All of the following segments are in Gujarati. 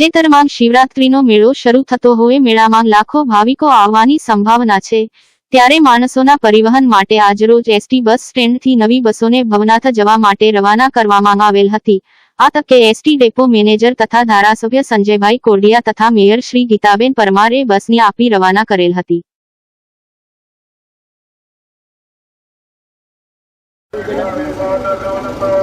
તાજેતરમાં શિવરાત્રીનો મેળો શરૂ થતો હોય મેળામાં લાખો ભાવિકો આવવાની સંભાવના છે. ત્યારે માણસોના પરિવહન માટે આજરોજ એસટી બસ સ્ટેન્ડથી નવી બસોને ભવનાથ જવા માટે રવાના કરવામાં આવેલ હતી. આ તકે એસટી ડેપો મેનેજર તથા ધારાસભ્ય સંજયભાઈ કોરડિયા તથા મેયર શ્રી ગીતાબેન પરમારે બસની આપી રવાના કરેલ હતી. જેતપુર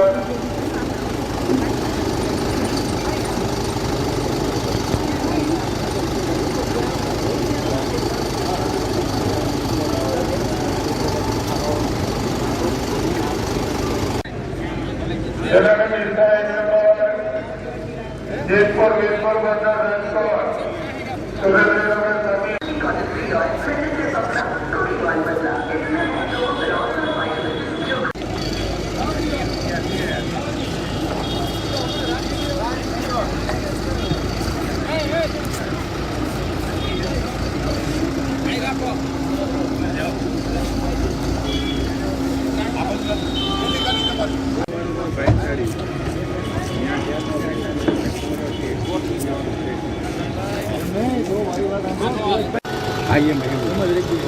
હા એમ એમ.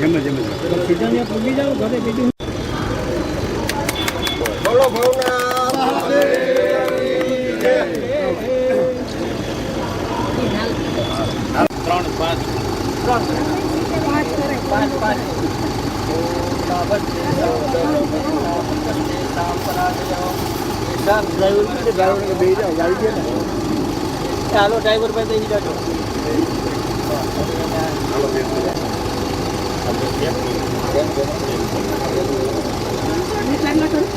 એમ જ એમ જ ચાલો ડ્રાઈવર ભાઈ બેસી જાજો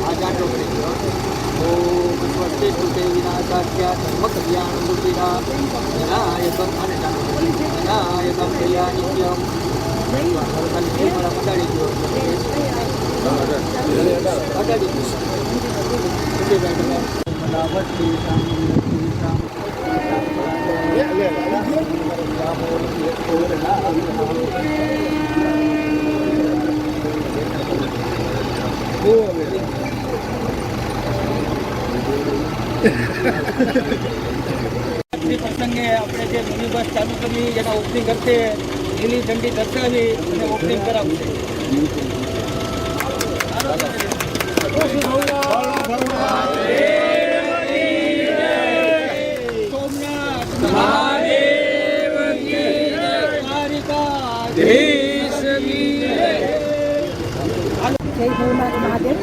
આ જાજો કરી દો ઓ ભગવતે સુતે વિનાશાખ્યા ધર્મકલ્યાણ મૂર્તિના વિનાયકમ અને વિનાયકમ કલ્યાણિક્યમ મટાડી દો મટાડી આજની પ્રસંગે આપણે જે મિની બસ ચાલુ કરી જેના ઓપનિંગ કરશે લીલી ઝંડી દર્શાવી અને ઓપનિંગ કરાવશે સોમનાથ જય. ભવનાથ મહાદેવ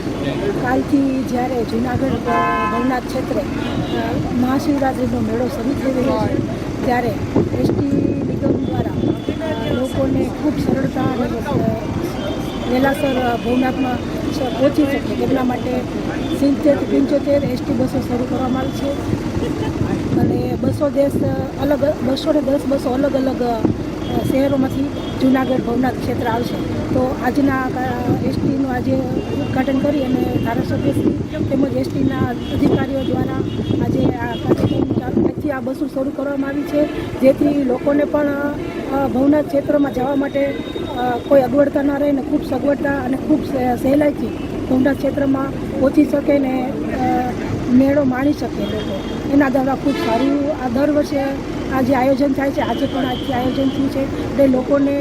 કાલથી જ્યારે જુનાગઢ ભવનાથ ક્ષેત્રે મહાશિવરાત્રિનો મેળો શરૂ થઈ રહ્યો છે, ત્યારે એસટી નિગમ દ્વારા લોકોને ખૂબ સરળતા અને વહેલાસર ભવનાથમાં પહોંચી શકે તેમના માટે સિત્તેર પંચોતેર એસટી બસો શરૂ કરવામાં આવી છે. અને બસો દેશ, અલગ, બસો ને દસ બસો અલગ અલગ શહેરોમાંથી જુનાગઢ, ભવનાથ ક્ષેત્ર આવશે. તો આજના એસટીનું આજે ઉદ્ઘાટન કરી અને ધારાસભ્યશ્રી તેમજ એસટીના અધિકારીઓ દ્વારા આજે આ કાર્યક્રમ આજથી આ બસો શરૂ કરવામાં આવી છે. જેથી લોકોને પણ ભવનાથ ક્ષેત્રમાં જવા માટે કોઈ અગવડતા ન રહે ને ખૂબ સગવડતા અને ખૂબ સહેલાઈથી ભવનાથ ક્ષેત્રમાં પહોંચી શકે ને મેળો માણી શકે લોકો. એના દ્વારા ખૂબ સારું આ દર વર્ષે આ જે આયોજન થાય છે, આજે પણ આજથી આયોજન થયું છે, એટલે લોકોને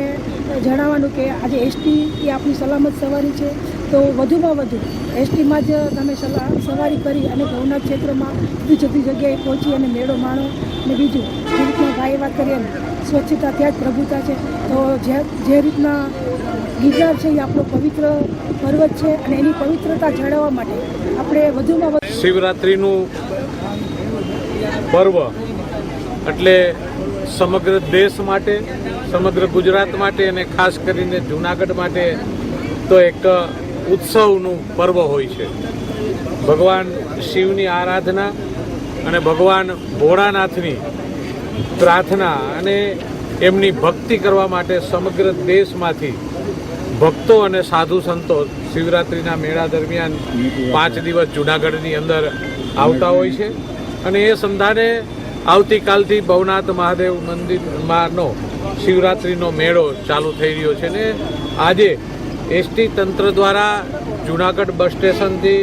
જણાવવાનું કે આજે એસટી એ આપણી સલામત સવારી છે. તો વધુમાં વધુ એસટીમાં જ તમે સલા, સવારી કરી અને ભવનાથ ક્ષેત્રમાં જુદી જુદી જગ્યાએ પહોંચી અને મેળો માણો. અને બીજું, જે રીતના ભાઈએ વાત કરી એમ સ્વચ્છતા ત્યાં જ પ્રભુતા છે. તો જે જે રીતના ગિરનાર છે એ આપણો પવિત્ર પર્વત છે અને એની પવિત્રતા જાળવવા માટે આપણે વધુમાં વધુ શિવરાત્રિનું પર્વ એટલે સમગ્ર દેશ માટે, સમગ્ર ગુજરાત માટે અને ખાસ કરીને જૂનાગઢ માટે તો એક ઉત્સવનું પર્વ હોય છે. ભગવાન શિવની આરાધના અને ભગવાન ભોળાનાથની પ્રાર્થના અને એમની ભક્તિ કરવા માટે સમગ્ર દેશમાંથી ભક્તો અને સાધુ સંતો શિવરાત્રિના મેળા દરમિયાન પાંચ દિવસ જૂનાગઢની અંદર આવતા હોય છે. અને એ સંધાને આવતીકાલથી ભવનાથ મહાદેવ મંદિરમાંનો શિવરાત્રિનો મેળો ચાલુ થઈ રહ્યો છે ને આજે એસટી તંત્ર દ્વારા જૂનાગઢ બસ સ્ટેશનથી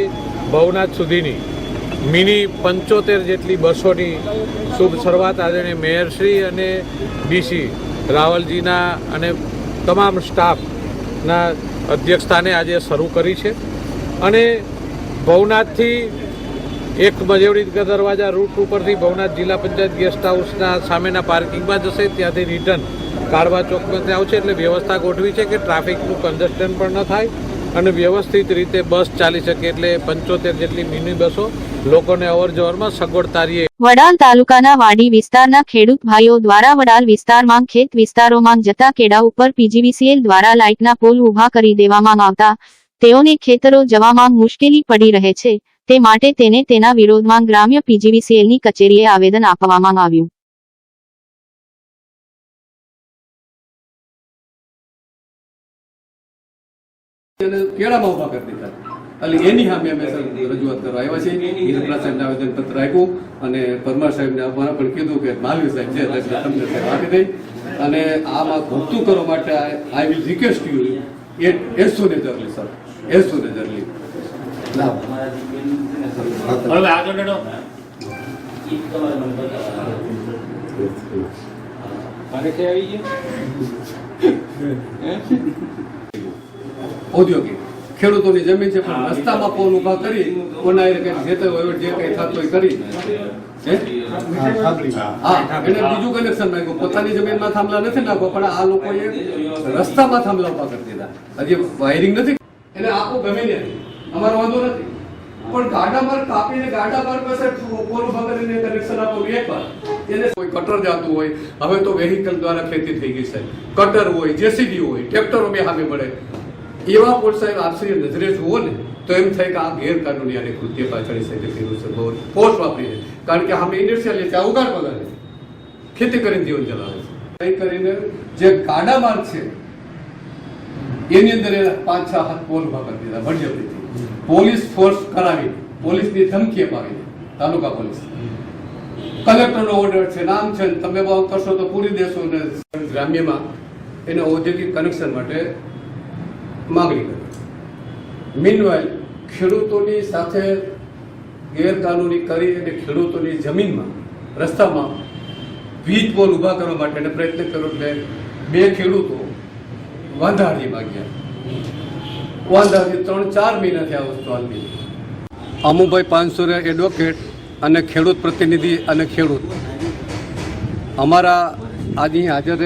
ભવનાથ સુધીની મિની પંચોતેર જેટલી બસોની શુભ શરૂઆત આદરણીય મેયરશ્રી અને ડીસી રાવલજીના અને તમામ સ્ટાફના અધ્યક્ષસ્થાને આજે શરૂ કરી છે. અને ભવનાથથી એક મજેવડી દરવાજા રૂટ ઉપરથી ભવનાથ જિલ્લા પંચાયત ગેસ્ટ હાઉસના સામેના પાર્કિંગમાં જશે. ત્યાંથી રિટર્ન કાળવા ચોકમાંથી આવશે એટલે વ્યવસ્થા ગોઠવી છે કે ટ્રાફિકનું કન્જસ્ટન પણ ન થાય અને વ્યવસ્થિત રીતે બસ ચાલી શકે એટલે પંચોતેર જેટલી મિની બસો લોકોને અવરજવરમાં સગવડતારીએ. વડાલ તાલુકાના વાડી વિસ્તારના ખેડૂત ભાઈઓ દ્વારા વડાલ વિસ્તારમાં ખેત વિસ્તારોમાં જતા કેડા ઉપર પીજીવીસીએલ દ્વારા લાઇટના પોલ ઊભા કરી દેવામાં આવતા. તેઓને ખેતરો જવામાં મુશ્કેલી પડી રહે છે. તે માટે તેને તેના વિરોધમાં ગ્રામ્ય પીજીવીસીએલની કચેરીએ આવેદન આપવામાં આવ્યું. કેળામાં ઊભા કરી દીધા. એટલે એની સામે અમે સર રજૂઆત કરવા આવ્યા છે હિરપરા સાહેબને આવેદન પત્ર આપ્યું અને પરમાર સાહેબને આપવાના પણ કીધું કે માલવી સાહેબ છે એટલે તમને સાહેબ આપી દઈ. અને આમાં ભરતું કરવા માટે I will request you a as soon as early sir. As soon as early હવે આગળ. આવી ગયું? ઔદ્યોગિક. ખેડૂતોની જમીન છે પણ રસ્તામાં પોલ ઊભા કરી કોના કંઈ જે કઈ થતો કરી. હા? એને બીજું કનેક્શન માંગ્યું પોતાની જમીનમાં થાંભલા નથી નાખવા પણ આ લોકોએ રસ્તામાં થાંભલા ઊભા કરી દીધા. હજી વાયરિંગ નથી. એને આપો ગમે ને અમારો વાંધો નથી. પણ ગાડા માર્ગ કાપીને ગાડા માર્ગ પાસે પોલ ઊભા કરીને કનેક્શન આપો એને કોઈ કટર જાતું હોય. હવે તો વેહિકલ દ્વારા ખેતી થઈ ગઈ છે. કટર હોય જેસીબી હોય ટ્રેક્ટરો બે સામે પડે એવા પોલ સાહેબ આપશ્રી નજરે જુઓ ને, તો એમ થાય કે આ ગેરકાનૂની અને કૃત્ય પાછળ સાહેબે કર્યું છે બહુ ફોર્સ વાપરીને કારણ કે આમ ઇન્ડસ્ટ્રીયલ ત્યાં ઉગાડ પગારે ખેતી કરીને જીવન ચલાવે છે. કરીને જે કાડા માર્ગ છે, એની અંદર પાંચ છ હાથ પોલ ઊભા કરી દીધા બળજબરીથી પોલીસ ફોર્સ કરાવી, પોલીસની ધમકી અપાવી. તાલુકા પોલીસ. કલેક્ટરનો ઓર્ડર છે, નામ છે તમે બહુ કરશો તો પૂરી દેશો ગ્રામ્યમાં એને ઔદ્યોગિક કનેક્શન માટે માગણી કરી. મીનવાઇલ ખેડૂતોની સાથે ગેરકાનૂની કરી અને ખેડૂતોની જમીનમાં, રસ્તામાં વીજ પોલ ઊભા કરવા માટેનો પ્રયત્ન કર્યો એટલે બે ખેડૂતો વાંધાડી માગ્યા વાંધાથી ત્રણ, ચાર મહિનાથી આ વસ્તુ હાલતી અમુભાઈ પાંચસોરે એડવોકેટ અને ખેડૂત પ્રતિનિધિ અને ખેડૂત. અમારા આજે અહીં હાજર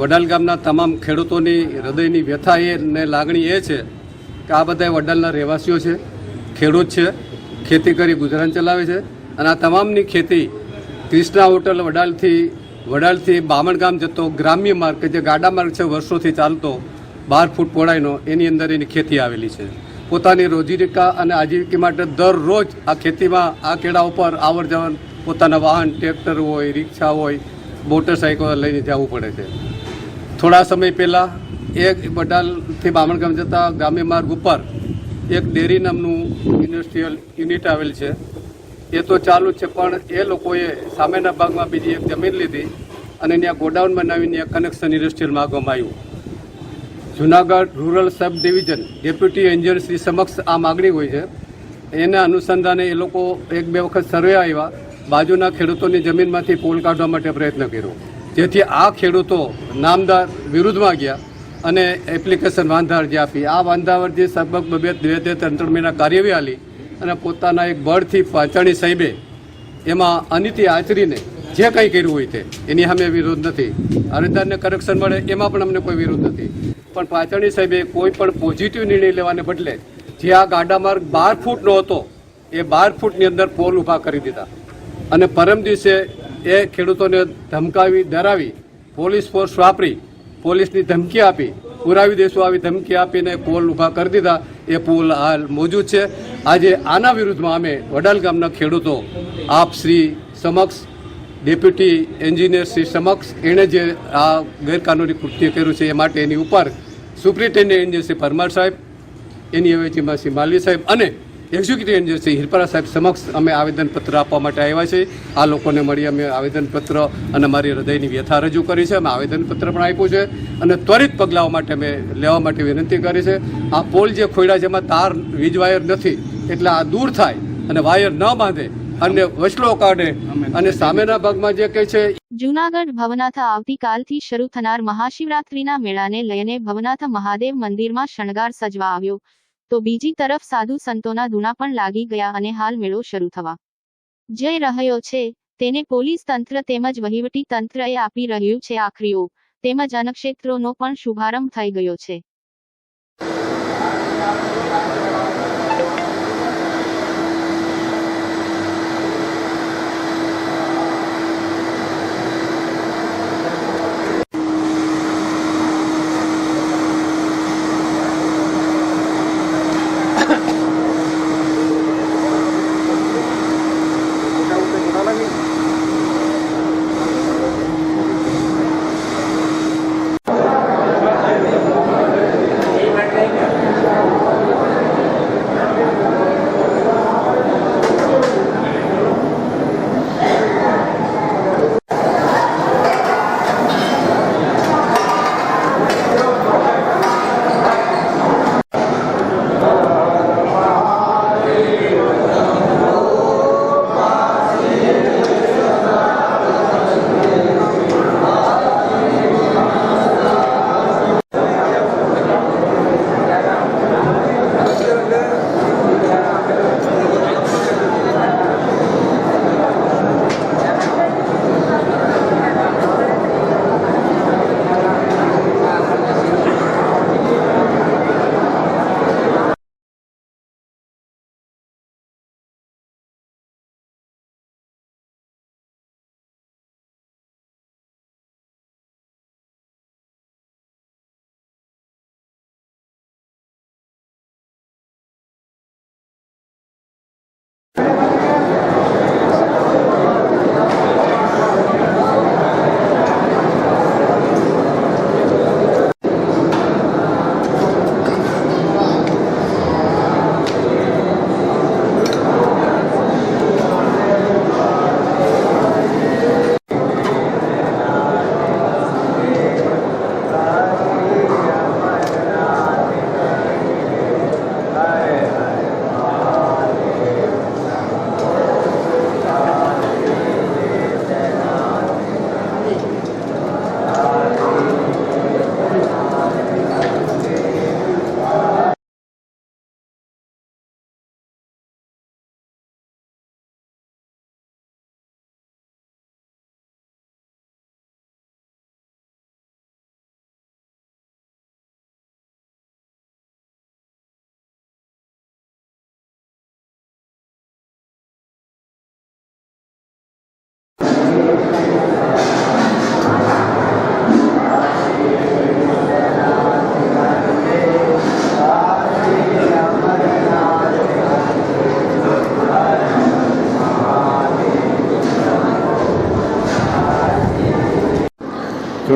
વડાલ ગામના તમામ ખેડૂતોની હૃદયની વ્યથા એ ને લાગણી એ છે કે આ બધા વડાલના રહેવાસીઓ છે, ખેડૂત છે, ખેતી કરી ગુજરાન ચલાવે છે અને આ તમામની ખેતી ક્રિષ્ના હોટલ વડાલથી વડાલથી બામણ ગામ જતો ગ્રામ્ય માર્ગ કે જે ગાડા માર્ગ છે, વર્ષોથી ચાલતો બાર ફૂટ પહોળાઈનો, એની અંદર એની ખેતી આવેલી છે. પોતાની રોજીરોકા અને આજીવિકા માટે દરરોજ આ ખેતીમાં આ કેળા ઉપર આવર જવર પોતાના વાહન, ટ્રેક્ટર હોય, રિક્ષા હોય મોટરસાઇકલ લઈને જવું પડે છે. થોડા સમય પહેલાં એક બડાલથી બામણગામ જતા ગ્રામ્ય માર્ગ ઉપર એક ડેરી નામનું ઇન્ડસ્ટ્રીયલ યુનિટ આવેલ છે. એ તો ચાલુ છે, પણ એ લોકોએ સામેના ભાગમાં બીજી એક જમીન લીધી અને ત્યાં ગોડાઉન બનાવીને કનેક્શન ઇન્ડસ્ટ્રીયલ માગવામાં આવ્યું. Junagadh rural sub division deputy engineer Shri સમક્ષ આ માગણી હોય છે. એના અનુસંધાને એ લોકો એક બે વખત સર્વે આવ્યા. બાજુના ખેડૂતોની જમીનમાંથી પોલ કાઢવા માટે પ્રયત્ન કર્યો. જેથી આ ખેડૂતો નામદાર વિરુદ્ધમાં ગયા અને એપ્લિકેશન વાંધારજી આપી. આ વાંધાવરજી સબક બબે બે બે ત્રણ ત્રણ મહિના કાર્યવાહી આલી અને પોતાના એક બળથી પાચણી સાહેબે એમાં અનિતિ આચરીને જે કંઈ કર્યું હોય તે, એની સામે વિરોધ નથી. અરજદારને કરેક્શન મળે, એમાં પણ અમને કોઈ વિરોધ નથી. પણ પાચાણી સાહેબે કોઈ પણ પોઝિટિવ નિર્ણય લેવાને બદલે જે આ ગાડા માર્ગ બાર ફૂટનો હતો, એ બાર ફૂટની અંદર પોલ ઊભા કરી દીધા. અને પરમ દિવસે એ ખેડૂતોને ધમકાવી, ડરાવી, પોલીસ ફોર્સ વાપરી, પોલીસની ધમકી આપી, પુરાવી દેશું આવી ધમકી આપીને પોલ ઊભા કરી દીધા. એ પોલ હાલ મોજૂદ છે. આજે આના વિરુદ્ધમાં અમે વડાલ ગામના ખેડૂતો, આપ શ્રી સમક્ષ, ડેપ્યુટી એન્જિનિયર શ્રી સમક્ષ, એણે જે આ ગેરકાનૂની કૃત્ય કર્યું છે એ માટે એની ઉપર સુપ્રિન્ટેન્ડન્ટ એન્જિનિયર શ્રી પરમાર સાહેબ, એની અવેજીમાં શ્રી માલી સાહેબ અને એક્ઝિક્યુટિવ શ્રી હિરપરા સાહેબ સમક્ષ અમે આવેદનપત્ર આપવા માટે આવ્યા છે. આ લોકોને મળી અમે આવેદનપત્ર અને મારી હૃદયની વ્યથા રજૂ કરી છે. અમે આવેદનપત્ર પણ આપ્યું છે અને ત્વરિત પગલાઓ માટે અમે લેવા માટે વિનંતી કરી છે. આ પોલ જે ખોયડા જેમાં તાર વીજ વાયર નથી, એટલે આ દૂર થાય અને વાયર ન બાંધે અને વસલો કાઢે અને સામેના ભાગમાં જે કહે છે, જૂનાગઢ ભવનાથ આવતીકાલથી શરૂ થનાર મહાશિવરાત્રીના મેળાને લઈને ભવનાથ મહાદેવ મંદિરમાં શણગાર સજવા આવ્યો. તો બીજી તરફ સાધુ સંતોના ધૂણા પણ લાગી ગયા અને હાલ મેળો શરૂ થવા જઈ રહ્યો છે. તેને પોલીસ તંત્ર તેમજ વહીવટી તંત્રએ આપી રહ્યું છે આખરી ઓપ. તેમજ અનક્ષેત્રોનો પણ શુભારંભ થઈ ગયો છે.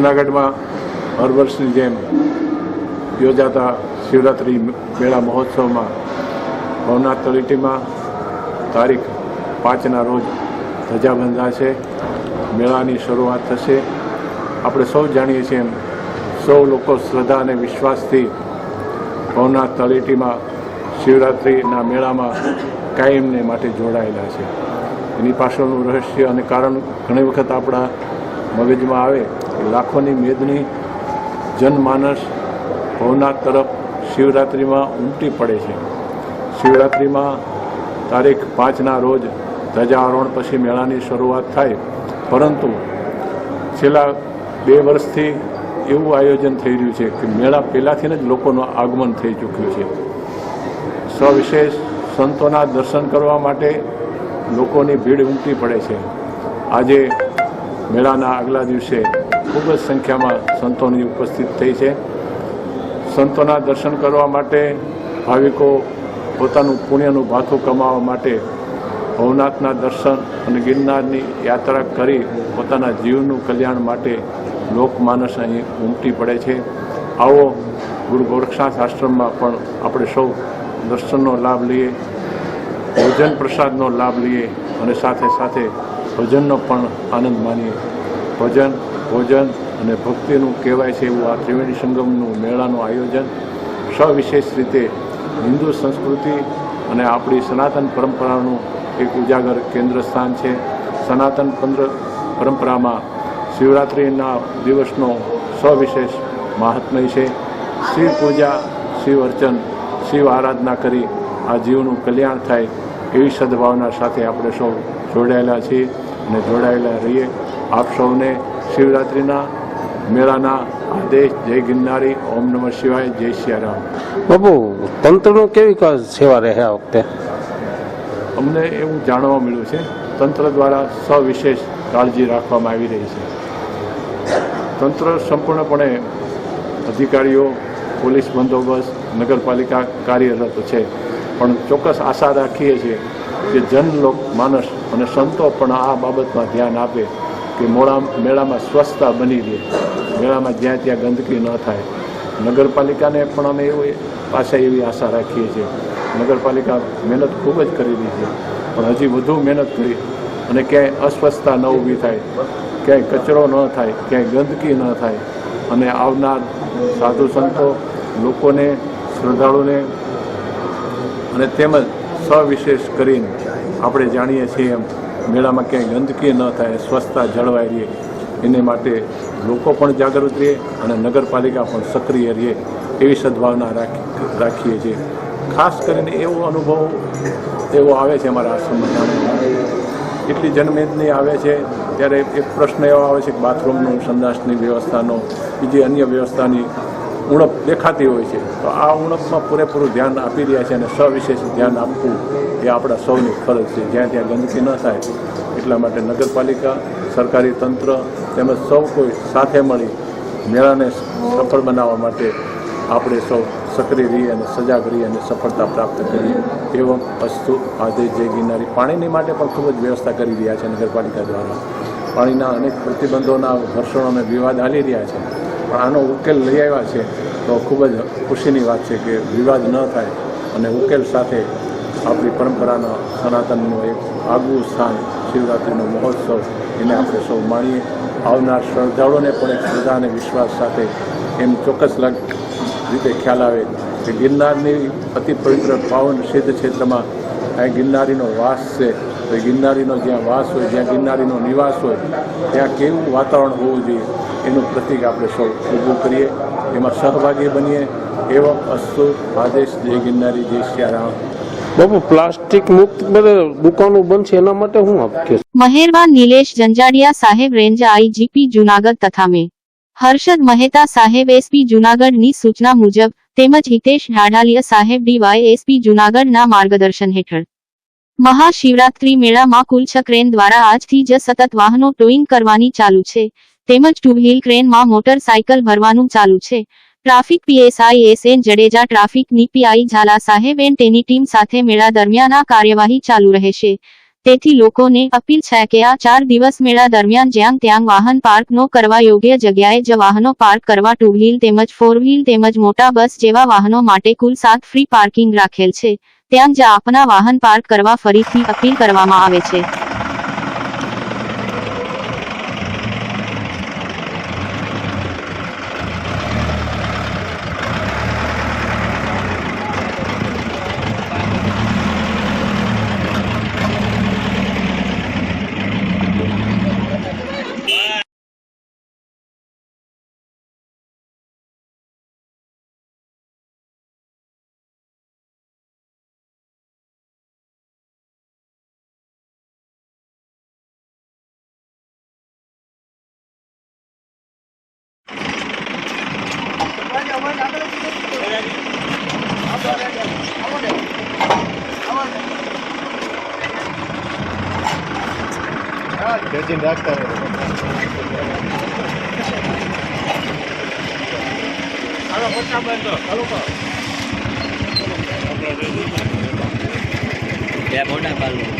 જૂનાગઢમાં હર વર્ષની જેમ યોજાતા શિવરાત્રિ મેળા મહોત્સવમાં ભવનાથ તળેટીમાં તારીખ પાંચના રોજ ધજા બંધાશે. મેળાની શરૂઆત થશે. આપણે સૌ જાણીએ છીએ એમ, સૌ લોકો શ્રદ્ધા અને વિશ્વાસથી ભવનાથ તળેટીમાં શિવરાત્રિના મેળામાં કાયમને માટે જોડાયેલા છે. એની પાછળનું રહસ્ય અને કારણ ઘણી વખત આપણા મગજમાં આવે લાખોની મેદની જનમાનસ ભવનાથ તરફ શિવરાત્રિમાં ઉમટી પડે છે. શિવરાત્રિમાં તારીખ પાંચના રોજ ધજારોહણ પછી મેળાની શરૂઆત થાય. પરંતુ છેલ્લા બે વર્ષથી એવું આયોજન થઈ રહ્યું છે કે મેળા પહેલાંથી જ લોકોનું આગમન થઈ ચૂક્યું છે. સવિશેષ સંતોના દર્શન કરવા માટે લોકોની ભીડ ઉમટી પડે છે. આજે મેળાના આગલા દિવસે ખૂબ જ સંખ્યામાં સંતોની ઉપસ્થિત થઈ છે. સંતોના દર્શન કરવા માટે ભાવિકો પોતાનું પુણ્યનું ભાથું કમાવા માટે ભવનાથના દર્શન અને ગિરનારની યાત્રા કરી પોતાના જીવનું કલ્યાણ માટે લોકમાનસ અહીં ઉમટી પડે છે. આવો ગુરુ ગોરક્ષનાથ આશ્રમમાં પણ આપણે સૌ દર્શનનો લાભ લઈએ, ભોજન પ્રસાદનો લાભ લઈએ અને સાથે સાથે ભજનનો પણ આનંદ માનીએ. ભજન, ભોજન અને ભક્તિનું કહેવાય છે એવું આ ત્રિવેણી સંગમનું મેળાનું આયોજન. સવિશેષ રીતે હિન્દુ સંસ્કૃતિ અને આપણી સનાતન પરંપરાનું એક ઉજાગર કેન્દ્ર સ્થાન છે. સનાતન પરંપરામાં શિવરાત્રિના દિવસનો સવિશેષ મહાત્મય છે. શિવ પૂજા, શિવ અર્ચન, શિવ આરાધના કરી આ જીવનું કલ્યાણ થાય એવી સદભાવના સાથે આપણે સૌ જોડાયેલા છીએ. અને જોડાયેલા રહીએ. આપ સૌને શિવરાત્રિના મેળાના આદેશ જય ગિરનારી ઓમ નમઃ શિવાય જય સિયારામ બાબુ તંત્રનું કેવી સેવા રહે આ વખતે? અમને એવું જાણવા મળ્યું છે તંત્ર દ્વારા સવિશેષ કાળજી રાખવામાં આવી રહી છે. તંત્ર સંપૂર્ણપણે અધિકારીઓ પોલીસ બંદોબસ્ત નગરપાલિકા કાર્યરત છે. પણ ચોક્કસ આશા રાખીએ છીએ કે જનલોક માનસ અને સંતો પણ આ બાબતમાં ધ્યાન આપે કે મોળા મેળામાં સ્વચ્છતા બની રહે. મેળામાં જ્યાં ત્યાં ગંદકી ન થાય. નગરપાલિકાને પણ અમે એવી પાસે એવી આશા રાખીએ છીએ. નગરપાલિકા મહેનત ખૂબ જ કરી રહી છે. પણ હજી વધુ મહેનત કરી અને ક્યાંય અસ્વસ્થતા ન ઊભી થાય, ક્યાંય કચરો ન થાય, ક્યાંય ગંદકી ન થાય. અને આવનાર સાધુ સંતો લોકોને, શ્રદ્ધાળુને અને તેમજ સવિશેષ કરીને આપણે જાણીએ છીએ એમ, મેળામાં ક્યાંય ગંદકી ન થાય, સ્વચ્છતા જળવાઈ રહે. એને માટે લોકો પણ જાગૃત રહે અને નગરપાલિકા પણ સક્રિય રહે એવી સદભાવના રાખી, રાખીએ છીએ. ખાસ કરીને એવો અનુભવ, એવો આવે છે અમારા આશ્રમમાં. એટલી જનમેદની આવે છે, ત્યારે એક પ્રશ્ન એવો આવે છે કે બાથરૂમનું સંદાસની વ્યવસ્થાનો બીજી અન્ય વ્યવસ્થાની ઉણપ દેખાતી હોય છે. તો આ ઉણપમાં પૂરેપૂરું ધ્યાન આપી રહ્યા છે અને સવિશેષ ધ્યાન આપવું એ આપણા સૌની ફરજ છે. જ્યાં ત્યાં ગંદકી ન થાય એટલા માટે નગરપાલિકા, સરકારી તંત્ર તેમજ સૌ કોઈ સાથે મળી મેળાને સફળ બનાવવા માટે આપણે સૌ સક્રિય રહીએ અને સજાગ રહીએ અને સફળતા પ્રાપ્ત કરીએ એવું અસ્તુ આજે જય ગિરનારી પાણીની માટે પણ ખૂબ જ વ્યવસ્થા કરી રહ્યા છે નગરપાલિકા દ્વારા. પાણીના અનેક પ્રતિબંધોના ઘર્ષણો અને વિવાદ હાલી રહ્યા છે. પણ આનો ઉકેલ લઈ આવ્યા છે, તો ખૂબ જ ખુશીની વાત છે કે વિવાદ ન થાય અને ઉકેલ સાથે આપણી પરંપરાના સનાતનનું એક આગવું સ્થાન શિવરાત્રિનો મહોત્સવ એને આપણે સૌ માણીએ. આવનાર શ્રદ્ધાળુઓને પણ એક શ્રદ્ધા અને વિશ્વાસ સાથે એમ ચોક્કસ રીતે ખ્યાલ આવે કે ગિરનારની અતિ પવિત્ર પાવન સિદ્ધ ક્ષેત્રમાં આ ગિરનારીનો વાસ છે. તો ગિરનારીનો જ્યાં વાસ હોય, જ્યાં ગિરનારીનો નિવાસ હોય, ત્યાં કેવું વાતાવરણ હોવું જોઈએ? એનું પ્રતિક આપણે સૌ ઉભું કરીએ. એમાં સહભાગી બનીએ. એવમ અસ્તુ આદેશ જય ગિરનારી જય સિયારામ. બાબુ પ્લાસ્ટિક મુક્ત દુકાનો બનશે એના માટે હું આપીશ મહેરબાન નિલેશ જંજાડિયા સાહેબ રેન્જ આઈજીપી જુનાગઢ તથા મે. હર્ષદ મહેતા સાહેબ એસપી જુનાગઢની સૂચના મુજબ તેમજ હિતેશ ઢાઢાલિયા સાહેબ ડીવાય એસપી જુનાગઢના માર્ગદર્શન હેઠળ. મહાશિવરાત્રી મેળામાં કુલ છ ક્રેન દ્વારા આજથી જ સતત વાહનો ટોઈંગ કરવાની ચાલુ છે. તેમજ ટુ વ્હીલ ક્રેનમાં મોટરસાયકલ ભરવાનું ચાલુ છે. Traffic PSI S N Jadeja ટ્રાફિકની પીઆઈ ઝાલા સાહેબ એન તેની ટીમ સાથે મેળા દરમિયાન આ કાર્યવાહી ચાલુ રહેશે. તેથી લોકોને અપીલ છે કે આ ચાર દિવસ મેળા દરમિયાન જ્યાં ત્યાં વાહન પાર્ક ન કરવા યોગ્ય જગ્યાએ જ વાહનો પાર્ક કરવા ટુ વ્હીલ તેમજ ફોર વ્હીલ તેમજ મોટા બસ જેવા વાહનો માટે કુલ સાત ફ્રી પાર્કિંગ રાખેલ છે. ત્યાં જ આપના વાહન પાર્ક કરવા ફરીથી અપીલ કરવામાં આવે છે. ખેંચીને રાખતા બે મોટા પાલનું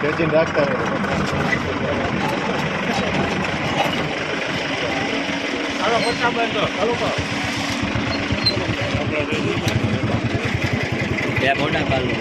ખેંચીને રાખતા બે મોટા પાલો